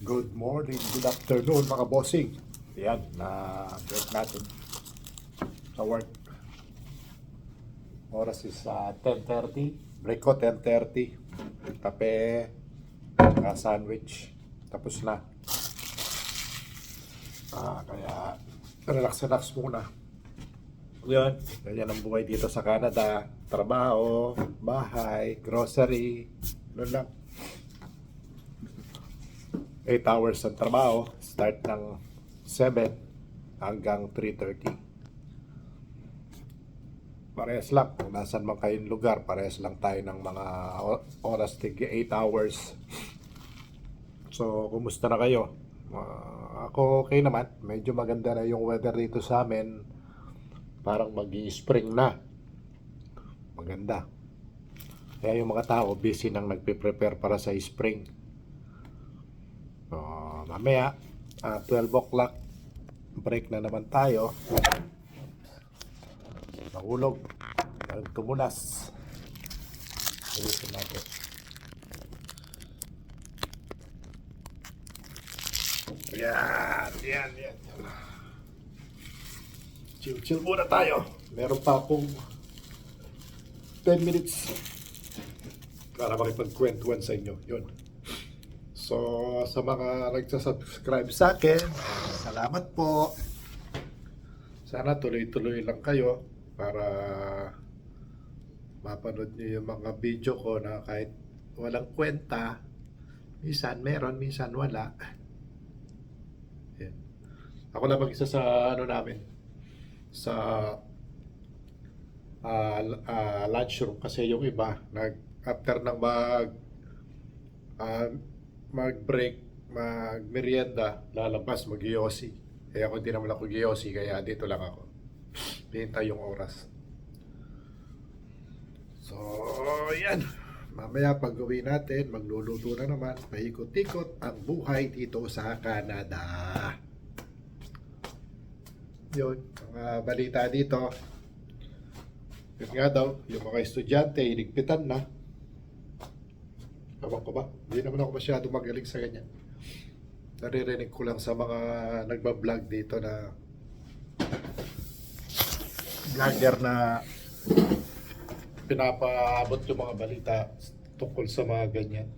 Good morning, good afternoon mga bossing. Yan, na break natin sa work. Oras is uh, 10.30. Break ko 10.30. Kape, saka sandwich. Tapos na. Ah, kaya relax-relax muna. Yun, ganyan ang buhay dito sa Canada. Trabaho, bahay, grocery, ano lang. 8 hours ang trabaho. Start ng 7 hanggang 3.30. Parehas lang. Kung nasan man kayong lugar, parehas lang tayo ng mga oras tig 8 hours. So, kumusta na kayo? Ah, ako okay naman. Medyo maganda na yung weather dito sa amin. Parang mag spring na. Maganda. Kaya yung mga tao busy nang nagpe-prepare para sa spring. Uh, mamaya, ah, 12 o'clock, break na naman tayo. Nahulog. Tumulas. Ayusin natin. Yan, yan, yan. yan. Chill-chill muna tayo. Meron pa akong 10 minutes para makipagkwentuhan sa inyo. Yun. So, sa mga nagsasubscribe sa akin, salamat po. Sana tuloy-tuloy lang kayo para mapanood niyo yung mga video ko na kahit walang kwenta, minsan meron, minsan wala. Yan. Ako lang mag-isa sa ano namin, sa ah, ah, lunchroom kasi yung iba, nag, after ng mag ah, mag-break, mag-merienda, lalabas, mag-yosi. Kaya ako hindi naman ako giyosi, kaya dito lang ako. Hintay yung oras. So, yan. Mamaya pag uwi natin, magluluto na naman, paikot-ikot ang buhay dito sa Canada. Yun, mga balita dito. Yun nga daw, yung mga estudyante, iligpitan na. Ewan ko ba? Hindi naman ako masyado magaling sa ganyan. Naririnig ko lang sa mga nagbablog dito na vlogger na pinapaabot yung mga balita tungkol sa mga ganyan.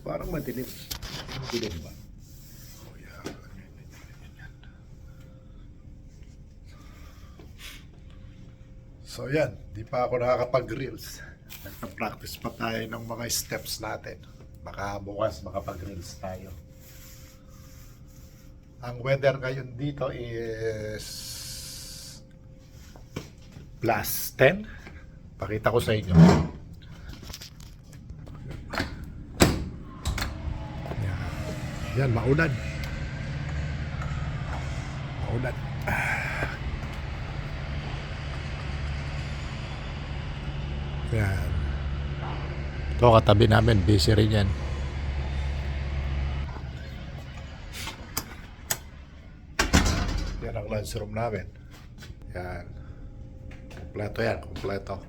Parang madilim. Madilim ba? So yan, di pa ako nakakapag-reels. Nagpa-practice pa tayo ng mga steps natin. Baka bukas makapag-reels tayo. Ang weather ngayon dito is plus 10. Pakita ko sa inyo. Yan, maulan. Maulan. Yan. Ito katabi namin, busy rin yan. Yan ang lunchroom namin. Yan. Kompleto yan, kompleto.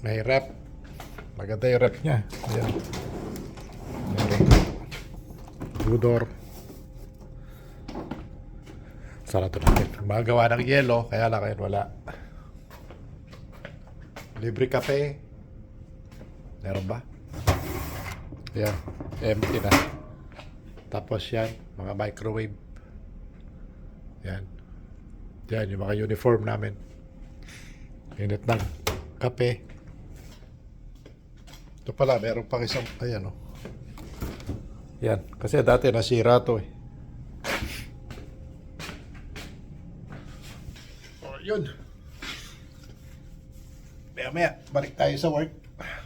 May rep. Maganda yung rep niya. Ayan. Meron. Budor. Sarado natin. Magawa ng yelo, kaya lang ngayon wala. Libre kape. Meron ba? Yan. Empty na. Tapos yan, mga microwave. Yan. Yan, yung mga uniform namin. Init ng kape. Ito pala, meron pang isang, ayan o. Yan, kasi dati nasira to eh. Oh, yun. Maya maya, balik tayo sa work.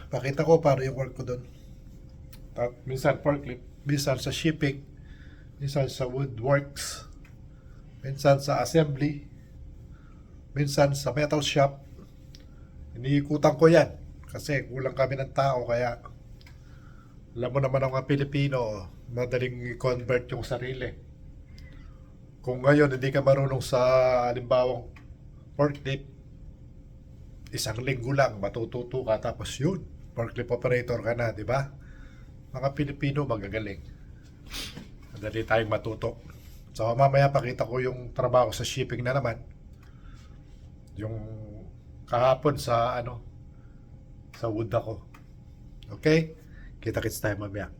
Pakita ko paano yung work ko doon. Minsan forklift, minsan sa shipping, minsan sa woodworks, minsan sa assembly, minsan sa metal shop. Iniikutan ko yan kasi kulang kami ng tao kaya alam mo naman ang mga Pilipino, madaling i-convert yung sarili. Kung ngayon hindi ka marunong sa halimbawang forklift, isang linggo lang matututo ka tapos yun forklift operator ka na, di ba? Mga Pilipino magagaling. Madali tayong matuto. So mamaya pakita ko yung trabaho sa shipping na naman. Yung kahapon sa ano sa wood ako. Okay? Kita-kits tayo mamaya.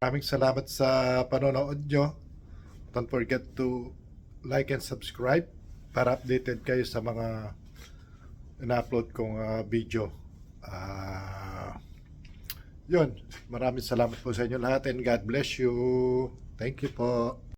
Maraming salamat sa panonood nyo. Don't forget to like and subscribe para updated kayo sa mga ina-upload kong ah, video. Ah, yun, maraming salamat po sa inyo lahat and God bless you. Thank you po.